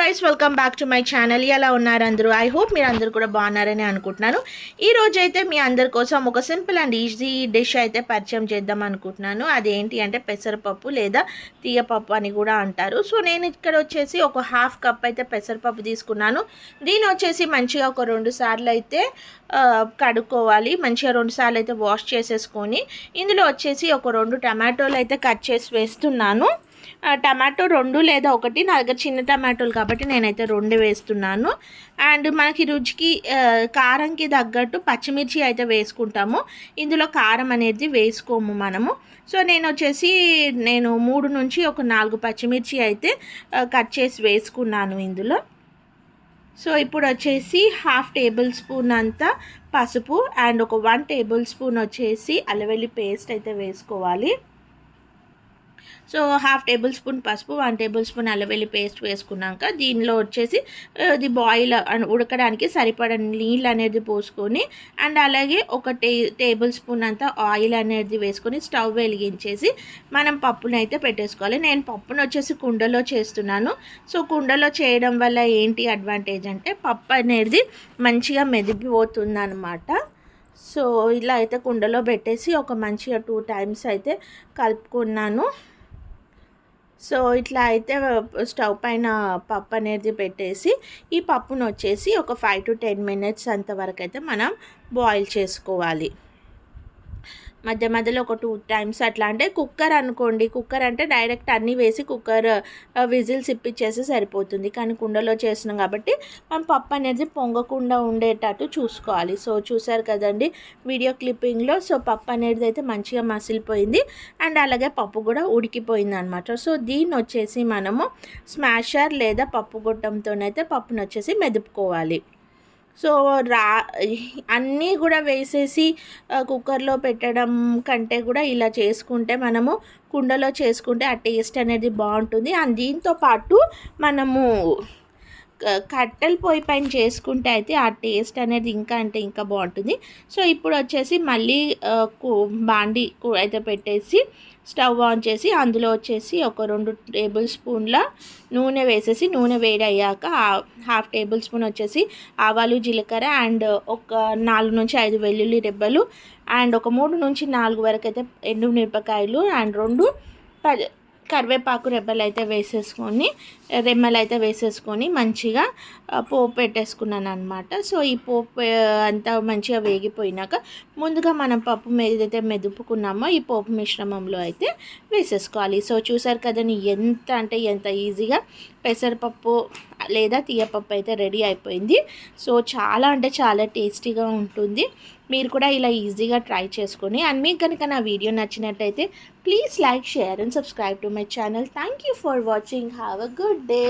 Guys welcome back to my channel ఎలా ఉన్నారు అందరూ? ఐ హోప్ మీరు అందరూ కూడా బాగున్నారని అనుకుంటున్నాను. ఈ రోజు అయితే మీ అందరి కోసం ఒక సింపుల్ అండ్ ఈజీ డిష్ అయితే పరిచయం చేద్దాం అనుకుంటున్నాను. అదేంటి అంటే పెసరపప్పు లేదా తీయపప్పు అని కూడా అంటారు. సో నేను ఇక్కడ వచ్చేసి ఒక హాఫ్ కప్ అయితే పెసరపప్పు తీసుకున్నాను. దీని వచ్చేసి మంచిగా ఒక రెండు సార్లు అయితే కడుక్కోవాలి. మంచిగా రెండు సార్లు అయితే వాష్ చేసేసుకొని ఇందులో వచ్చేసి ఒక రెండు టమాటోలు అయితే కట్ చేసి వేస్తున్నాను. టమాటో రెండు లేదా ఒకటి నా దగ్గర చిన్న టమాటోలు కాబట్టి నేనైతే రెండు వేస్తున్నాను. అండ్ మనకి రుచికి కారంకి తగ్గట్టు పచ్చిమిర్చి అయితే వేసుకుంటాము. ఇందులో కారం అనేది వేసుకోము మనము. సో నేను వచ్చేసి నేను మూడు నుంచి ఒక నాలుగు పచ్చిమిర్చి అయితే కట్ చేసి వేసుకున్నాను ఇందులో. సో ఇప్పుడు వచ్చేసి హాఫ్ టేబుల్ స్పూన్ అంతా పసుపు అండ్ ఒక వన్ టేబుల్ స్పూన్ వచ్చేసి అల్లవెల్లి పేస్ట్ అయితే వేసుకోవాలి. సో హాఫ్ టేబుల్ స్పూన్ పసుపు వన్ టేబుల్ స్పూన్ అల్లవెల్లి పేస్ట్ వేసుకున్నాక దీనిలో వచ్చేసి ఇది బాయిల్ ఉడకడానికి సరిపడ నీళ్ళు అనేది పోసుకొని అండ్ అలాగే ఒక టే టేబుల్ స్పూన్ అంతా ఆయిల్ అనేది వేసుకొని స్టవ్ వెలిగించేసి మనం పప్పును అయితే పెట్టేసుకోవాలి. నేను పప్పును వచ్చేసి కుండలో చేస్తున్నాను. సో కుండలో చేయడం వల్ల ఏంటి అడ్వాంటేజ్ అంటే పప్పు అనేది మంచిగా మెదిగిపోతుంది అనమాట సో ఇలా అయితే కుండలో పెట్టేసి ఒక మంచిగా టూ టైమ్స్ అయితే కలుపుకున్నాను. సో ఇట్లా అయితే స్టవ్ పైన పప్పు అనేది పెట్టేసి ఈ పప్పును వచ్చేసి ఒక ఫైవ్ టు టెన్ మినిట్స్ అంతవరకు అయితే మనం బాయిల్ చేసుకోవాలి. మధ్య మధ్యలో ఒక టూ టైమ్స్ అట్లా. అంటే కుక్కర్ అనుకోండి కుక్కర్ అంటే డైరెక్ట్ అన్నీ వేసి కుక్కర్ విజిల్స్ ఇప్పించేసి సరిపోతుంది. కానీ కుండలో చేసినాం కాబట్టి మనం పప్పు అనేది పొంగకుండా ఉండేటట్టు చూసుకోవాలి. సో చూసారు కదండి వీడియో క్లిప్పింగ్లో. సో పప్పు అనేది అయితే మంచిగా మసిలిపోయింది. అండ్ అలాగే పప్పు కూడా ఉడికిపోయింది అనమాట సో దీన్ని వచ్చేసి మనము స్మాషర్ లేదా పప్పు గొట్టంతోనైతే పప్పును వచ్చేసి మెదుపుకోవాలి. సో రా అన్నీ కూడా వేసేసి కుక్కర్లో పెట్టడం కంటే కూడా ఇలా చేసుకుంటే మనము కుండలో చేసుకుంటే ఆ టేస్ట్ అనేది బాగుంటుంది. అండ్ దీంతో పాటు మనము కట్టెల పొయ్యి పైన చేసుకుంటే అయితే ఆ టేస్ట్ అనేది ఇంకా అంటే ఇంకా బాగుంటుంది. సో ఇప్పుడు వచ్చేసి మళ్ళీ బాండి అయితే పెట్టేసి స్టవ్ ఆన్ చేసి అందులో వచ్చేసి ఒక రెండు టేబుల్ స్పూన్ల నూనె వేసేసి నూనె వేడి అయ్యాక హాఫ్ టేబుల్ స్పూన్ వచ్చేసి ఆవాలు జీలకర్ర అండ్ ఒక నాలుగు నుంచి ఐదు వెల్లుల్లి రెబ్బలు అండ్ ఒక మూడు నుంచి నాలుగు వరకు అయితే ఎండు మిరపకాయలు అండ్ రెండు కరివేపాకు రెబ్బలు అయితే వేసేసుకొని రెమ్మలు అయితే వేసేసుకొని మంచిగా పోపు పెట్టేసుకున్నాను అనమాట సో ఈ పోపు అంతా మంచిగా వేగిపోయినాక ముందుగా మనం పప్పు ఏదైతే మెదుపుకున్నామో ఈ పోపు మిశ్రమంలో అయితే వేసేసుకోవాలి. సో చూసారు కదండి ఎంత అంటే ఎంత ఈజీగా పెసరపప్పు లేదా తీయపప్పు అయితే రెడీ అయిపోయింది. సో చాలా అంటే చాలా టేస్టీగా ఉంటుంది. మీరు కూడా ఇలా ఈజీగా ట్రై చేసుకొని అండ్ మీకు కనుక నా వీడియో నచ్చినట్టయితే please like share and subscribe to my channel. Thank you for watching. Have a good day.